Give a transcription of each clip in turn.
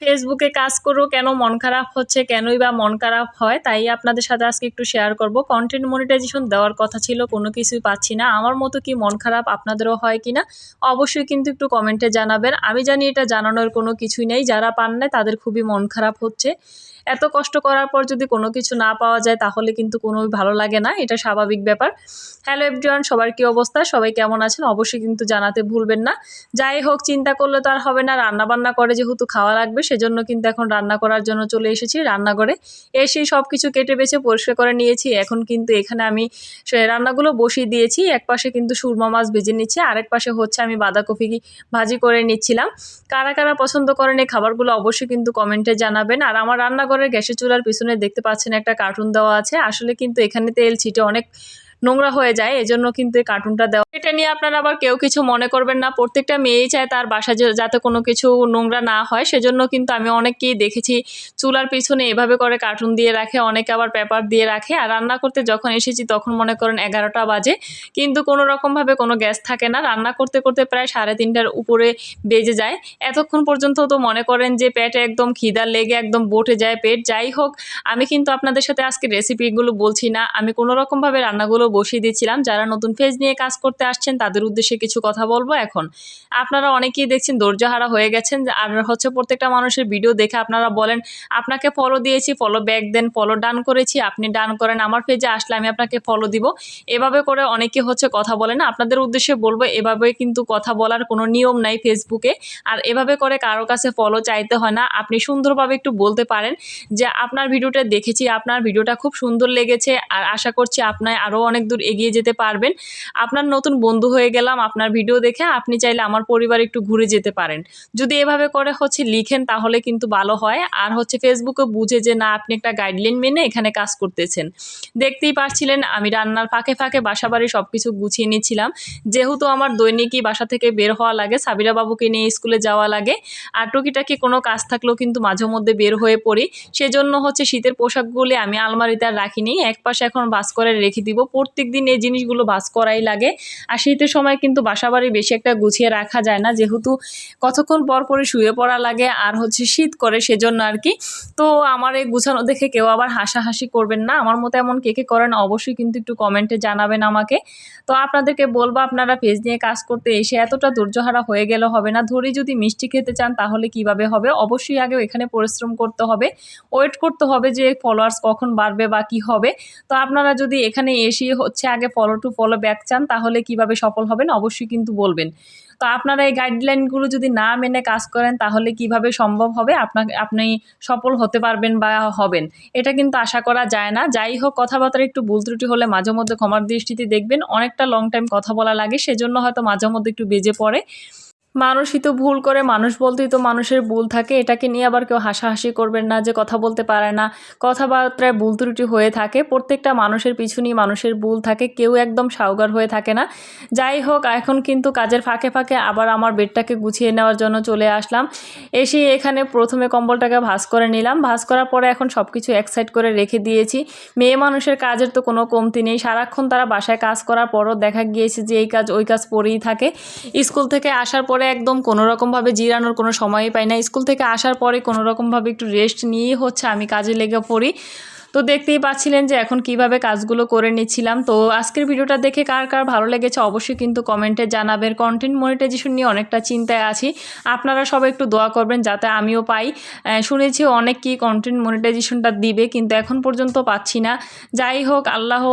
ফেসবুকে কাজ করো, কেন মন খারাপ হচ্ছে, কেনই বা মন খারাপ হয়, তাই আপনাদের সাথে আজকে একটু শেয়ার করব। কন্টেন্ট মনিটাইজেশন দেওয়ার কথা ছিল, কোনো কিছুই পাচ্ছি না। আমার মতো কি মন খারাপ আপনাদেরও হয় কি না, অবশ্যই কিন্তু একটু কমেন্টে জানাবেন। আমি জানি এটা জানানোর কোনো কিছুই নেই, যারা পান না তাদের খুবই মন খারাপ হচ্ছে। এত কষ্ট করার পর যদি কোনো কিছু না পাওয়া যায়, তাহলে কিন্তু কোনোই ভালো লাগে না। এটা স্বাভাবিক ব্যাপার। হ্যালো এভরিওয়ান সবার কি অবস্থা? সবাই কেমন আছেন? অবশ্যই কিন্তু জানাতে ভুলবেন না। যাই হোক, চিন্তা করলে তো আর হবে না। রান্না বান্না করে যেহেতু খাওয়া লাগবে, সেজন্য কিন্তু এখন রান্না করার জন্য চলে এসেছি রান্নাঘরে। এসে সব কিছু কেটে বেছে পরিষ্কার করে নিয়েছি। এখন কিন্তু এখানে আমি রান্নাগুলো বসিয়ে দিয়েছি। এক পাশে কিন্তু সুরমা মাছ ভেজে নিচ্ছি। আরেক পাশে হচ্ছে আমি বাঁধাকপি ভাজি করে নিচ্ছিলাম। কারা কারা পছন্দ করেন এই খাবারগুলো অবশ্যই কিন্তু কমেন্টে জানাবেন। আর আমার রান্নাঘরের গ্যাসের চুলার পিছনে দেখতে পাচ্ছেন একটা কার্টুন দেওয়া আছে। আসলে কিন্তু এখানে তেল ছিটে অনেক নোংরা হয়ে যায়, এজন্য কিন্তু এই কার্টুনটা দেওয়া এটা নিয়ে আপনারা আবার কেউ কিছু মনে করবেন না, প্রত্যেকটা মেয়েই চায় তার বাসা যাতে কোনো কিছু নোংরা না হয়, সেজন্য কিন্তু আমি অনেককেই দেখেছি চুলার পিছনে এভাবে করে কার্টুন দিয়ে রাখে, অনেকে আবার পেপার দিয়ে রাখে, আর রান্না করতে যখন এসেছি তখন মনে করেন এগারোটা বাজে, কিন্তু কোনো রকমভাবে কোনো গ্যাস থাকে না, রান্না করতে করতে প্রায় সাড়ে তিনটার উপরে বেজে যায়। এতক্ষণ পর্যন্ত তো মনে করেন যে পেটে একদম খিদার লেগে একদম বটে যায় পেট, যাই হোক, আমি কিন্তু আপনাদের সাথে আজকে রেসিপিগুলো বলছি না, আমি কোনো রকমভাবে রান্নাগুলো বসিয়ে দিয়েছিলাম যারা নতুন ফেজ নিয়ে কাজ করতে আসছেন, তাদের উদ্দেশ্যে কিছু কথা বলব এখন। আপনারা অনেকেই দেখছেন ধৈর্যহারা হয়ে গেছেন। আর হচ্ছে প্রত্যেকটা মানুষের ভিডিও দেখে আপনারা বলেন, আপনাকে ফলো দিয়েছি ফলো ব্যাক দেন ফলো ডান করেছি, আপনি ডান করেন, আমার পেজে আসলে আমি আপনাকে ফলো দিব। এভাবে করে অনেকে হচ্ছে কথা বলে না। আপনাদের উদ্দেশ্যে বলব, এভাবে কিন্তু কথা বলার কোনো নিয়ম নাই ফেসবুকে আর এভাবে করে কারও কাছে ফলো চাইতে হয় না। আপনি সুন্দরভাবে একটু বলতে পারেন যে, আপনার ভিডিওটা দেখেছি, আপনার ভিডিওটা খুব সুন্দর লেগেছে। আর আশা করছি আপনার আরও অনেক দূর এগিয়ে যেতে পারবেন। আপনার নতুন বন্ধু হয়ে গেলাম আপনার ভিডিও দেখে, আপনি চাইলে আমার পরিবার একটু ঘুরে যেতে পারেন। যদি এভাবে করে হচ্ছে লিখেন তাহলে কিন্তু ভালো হয়। আর হচ্ছে ফেসবুকে বুঝে যে, না, আপনি একটা গাইডলাইন মেনে এখানে কাজ করতেছেন। দেখতেই পারছিলেন, আমি রান্নার ফাঁকে ফাঁকে বাসা বাড়ি সব কিছু গুছিয়ে নিচ্ছিলাম। যেহেতু আমার দৈনিকই বাসা থেকে বের হওয়া লাগে, সাবিরা বাবুকে নিয়ে স্কুলে যাওয়া লাগে, আর টুকিটাকি কোনো কাজ থাকলেও কিন্তু মাঝে মধ্যে বের হয়ে পড়ি। সেজন্য হচ্ছে শীতের পোশাকগুলি আমি আলমারিতে আর রাখিনি। এক পাশে এখন বাস করে রেখে দিব প্রত্যেক দিন এই জিনিসগুলো বাস করাই লাগে। আর শীতের সময় কিন্তু বাসাবাড়ি বেশি একটা গুছিয়ে রাখা যায় না। যেহেতু কতক্ষণ পর পরে শুয়ে পড়া লাগে আর হচ্ছে শীত করে সেজন্য আর কি। তো আমার এই গুছানো দেখে কেউ আবার হাসাহাসি করবেন না। আমার মতো এমন কে কে করেন অবশ্যই কিন্তু একটু কমেন্টে জানাবেন আমাকে। তো আপনাদেরকে বলব, আপনারা পেজ নিয়ে কাজ করতে এসে এতটা ধৈর্যহারা হয়ে গেলে হবে না। ধরেই যদি মিষ্টি খেতে চান তাহলে কীভাবে হবে? অবশ্যই আগে এখানে পরিশ্রম করতে হবে। ওয়েট করতে হবে যে ফলোয়ার্স কখন বাড়বে বা কি হবে। তো আপনারা যদি এখানে এসে হচ্ছে আগে ফলো টু ফলো ব্যাক চান, তাহলে কীভাবে সফল হবেন অবশ্যই কিন্তু বলবেন। তো আপনারা এই গাইডলাইনগুলো যদি না মেনে কাজ করেন, তাহলে কীভাবে সম্ভব হবে? আপনাকে, আপনি সফল হতে পারবেন বা হবেন। এটা কিন্তু আশা করা যায় না। যাই হোক কথাবার্তা একটু ভুল ত্রুটি হলে মাঝে মধ্যে ক্ষমার দৃষ্টিতে দেখবেন। অনেকটা লং টাইম কথা বলা লাগে, সেজন্য হয়তো মাঝে মধ্যে একটু বেজে পড়ে। মানুষই তো ভুল করে, মানুষ বলতেই তো মানুষের ভুল থাকে। এটাকে নিয়ে আবার কেউ হাসাহাসি করবেন না যে কথা বলতে পারে না। কথাবার্তায় ভুল ত্রুটি হয়ে থাকে, প্রত্যেকটা মানুষের পিছনেই মানুষের ভুল থাকে, কেউ একদম সাউগার হয়ে থাকে না। যাই হোক, এখন কিন্তু কাজের ফাঁকে ফাঁকে আবার আমার বেডটাকে গুছিয়ে নেওয়ার জন্য চলে আসলাম। এসে এখানে প্রথমে কম্বলটাকে ভাস করে নিলাম। ভাস করার পরে এখন সব কিছু এক সাইড করে রেখে দিয়েছি। মেয়ে মানুষের কাজের তো কোনো কমতি নেই। সারাক্ষণ তারা বাসায় কাজ করার পরও দেখা গিয়েছে যে এই কাজ ওই কাজ পরেই থাকে। স্কুল থেকে আসার পরে একদম কোনো রকমভাবে জিরানোর কোনো সময়ই পাই না। স্কুল থেকে আসার পরে কোনো রকমভাবে একটু রেস্ট নিয়েই হচ্ছে আমি কাজে লেগে পড়ি। তো দেখতেই পাচ্ছিলেন যে এখন কীভাবে কাজগুলো করে নিচ্ছিলাম। তো আজকের ভিডিওটা দেখে কার কার ভালো লেগেছে অবশ্যই কিন্তু কমেন্টে জানাবেন। কন্টেন্ট মনিটাইজেশন নিয়ে অনেকটা চিন্তায় আছি। আপনারা সবাই একটু দোয়া করবেন যাতে আমিও পাই। শুনেছি অনেক কি কন্টেন্ট মনিটাইজেশনটা দিবে কিন্তু এখন পর্যন্ত পাচ্ছি না। যাই হোক, আল্লাহ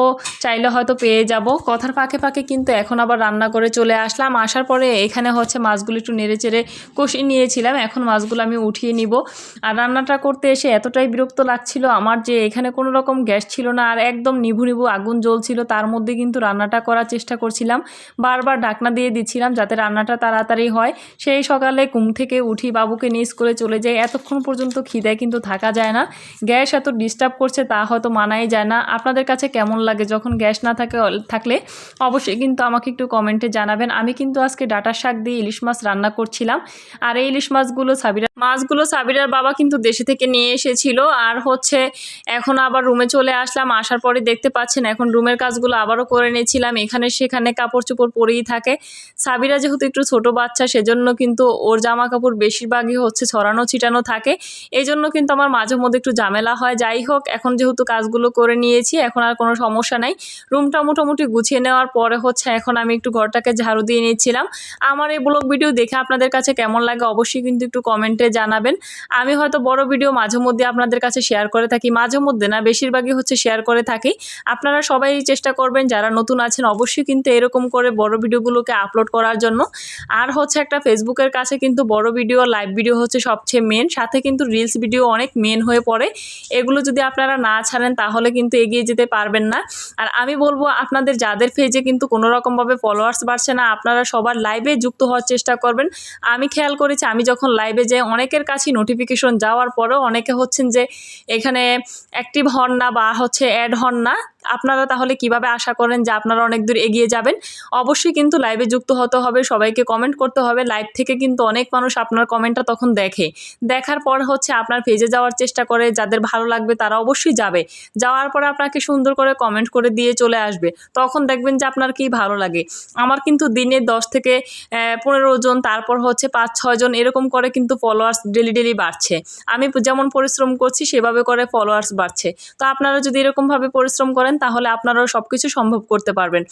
চাইলে হয়তো পেয়ে যাব। কথার ফাঁকে ফাঁকে কিন্তু এখন আবার রান্না করে চলে আসলাম। আসার পরে এখানে হচ্ছে মাছগুলো একটু নেড়ে চেড়ে কষিয়ে নিয়েছিলাম। এখন মাছগুলো আমি উঠিয়ে নিব। আর রান্নাটা করতে এসে এতটাই বিরক্ত লাগছিল আমার যে এখানে এখানে কোনো রকম গ্যাস ছিল না আর একদম নিভু নিভু আগুন জ্বলছিল। তার মধ্যে কিন্তু রান্নাটা করার চেষ্টা করছিলাম। বারবার ডাকনা দিয়ে দিচ্ছিলাম যাতে রান্নাটা তাড়াতাড়ি হয়। সেই সকালে ঘুম থেকে উঠি বাবুকে নিয়ে স্কুলে চলে যাই। এতক্ষণ পর্যন্ত খিদায় কিন্তু থাকা যায় না। গ্যাস এত ডিস্টার্ব করছে তা হয়তো মানাই যায় না। আপনাদের কাছে কেমন লাগে? যখন গ্যাস না থাকে থাকলে অবশ্যই কিন্তু আমাকে একটু কমেন্টে জানাবেন। আমি কিন্তু আজকে ডাটার শাক দিয়ে ইলিশ মাছ রান্না করছিলাম। আর এই ইলিশ মাছগুলো সাবিরা মাছগুলো সাবিরার বাবা কিন্তু দেশে থেকে নিয়ে এসেছিল। আর হচ্ছে এখন আবার রুমে চলে আসলাম, আসার পরে দেখতে পাচ্ছেন এখন রুমের কাজগুলো আবারও করে নিয়েছিলাম। এখানে সেখানে কাপড় চোপড় পরেই থাকে। সাবিরা যেহেতু একটু ছোট বাচ্চা, সেজন্য কিন্তু ওর জামা কাপড় বেশিরভাগই হচ্ছে ছড়ানো, ছিটানো থাকে। এই জন্য কিন্তু আমার মাঝে মধ্যে একটু ঝামেলা হয়। যাই হোক, এখন যেহেতু কাজগুলো করে নিয়েছি, এখন আর কোনো সমস্যা নাই। রুমটা মোটামুটি গুছিয়ে নেওয়ার পরে হচ্ছে এখন আমি একটু ঘরটাকে ঝাড়ু দিয়ে নিচ্ছিলাম। আমার এই ব্লগ ভিডিও দেখে আপনাদের কাছে কেমন লাগে অবশ্যই কিন্তু একটু কমেন্টে জানাবেন। আমি হয়তো বড় ভিডিও মাঝে মধ্যে আপনাদের কাছে শেয়ার করে থাকি। মাঝে মধ্যে না, বেশিরভাগই হচ্ছে শেয়ার করে থাকি। আপনারা সবাই চেষ্টা করবেন, যারা নতুন আছেন অবশ্যই কিন্তু এরকম করে বড় ভিডিওগুলোকে আপলোড করার জন্য। আর হচ্ছে একটা ফেসবুকের কাছে কিন্তু বড় ভিডিও লাইভ ভিডিও হচ্ছে সবচেয়ে মেন সাথে কিন্তু রিলস ভিডিও অনেক মেন হয়ে পড়ে। এগুলো যদি আপনারা না ছাড়েন, তাহলে কিন্তু এগিয়ে যেতে পারবেন না। আর আমি বলব, আপনাদের যাদের পেজে কিন্তু কোনো রকমভাবে ফলোয়ার্স বাড়ছে না, আপনারা সবার লাইভে যুক্ত হওয়ার চেষ্টা করবেন। আমি খেয়াল করেছি, আমি যখন লাইভে যাই, অনেকের কাছেই নোটিফিকেশন যাওয়ার পরেও অনেকে হচ্ছেন যে, এখানে অ্যাক্টিভ হন না বা হচ্ছে অ্যাড হন না আপনারা তাহলে কীভাবে আশা করেন যে আপনারা অনেক দূর এগিয়ে যাবেন? অবশ্যই কিন্তু লাইভে যুক্ত হতে হবে, সবাইকে কমেন্ট করতে হবে। লাইভ থেকে কিন্তু অনেক মানুষ আপনার কমেন্টটা তখন দেখে। দেখার পর হচ্ছে আপনার পেজে যাওয়ার চেষ্টা করে, যাদের ভালো লাগবে তারা অবশ্যই যাবে। যাওয়ার পরে আপনাকে সুন্দর করে কমেন্ট করে দিয়ে চলে আসবে। তখন দেখবেন যে আপনার কি ভালো লাগে। আমার কিন্তু দিনে দশ থেকে পনেরো জন, তারপর হচ্ছে পাঁচ, ছয় জন এরকম করে কিন্তু ফলোয়ার্স ডেলি ডেলি বাড়ছে। আমি যেমন পরিশ্রম করছি, সেভাবে করে ফলোয়ার্স বাড়ছে। তো আপনারা যদি এরকমভাবে পরিশ্রম করেন তাহলে আপনারাও সব কিছু সম্ভব করতে পারবেন।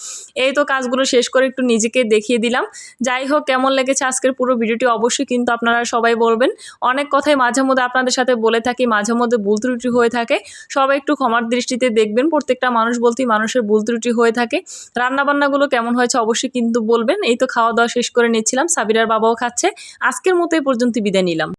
এই তো কাজগুলো শেষ করে একটু নিজেকে দেখিয়ে দিলাম। যাই হোক, কেমন লেগেছে আজকের পুরো ভিডিওটি অবশ্যই কিন্তু আপনারা সবাই বলবেন। অনেক কথাই মাঝে মধ্যে আপনাদের সাথে বলে থাকি, মাঝে মধ্যে ভুল ত্রুটি হয়ে থাকে। সবাই একটু ক্ষমার দৃষ্টিতে দেখবেন, প্রত্যেকটা মানুষ বলতেই মানুষের ভুল ত্রুটি হয়ে থাকে। রান্নাবান্নাগুলো কেমন হয়েছে অবশ্যই কিন্তু বলবেন। এই তো খাওয়া দাওয়া শেষ করে নিচ্ছিলাম, সাবিরার বাবাও খাচ্ছে। আজকের মতো এই পর্যন্ত বিদায় নিলাম।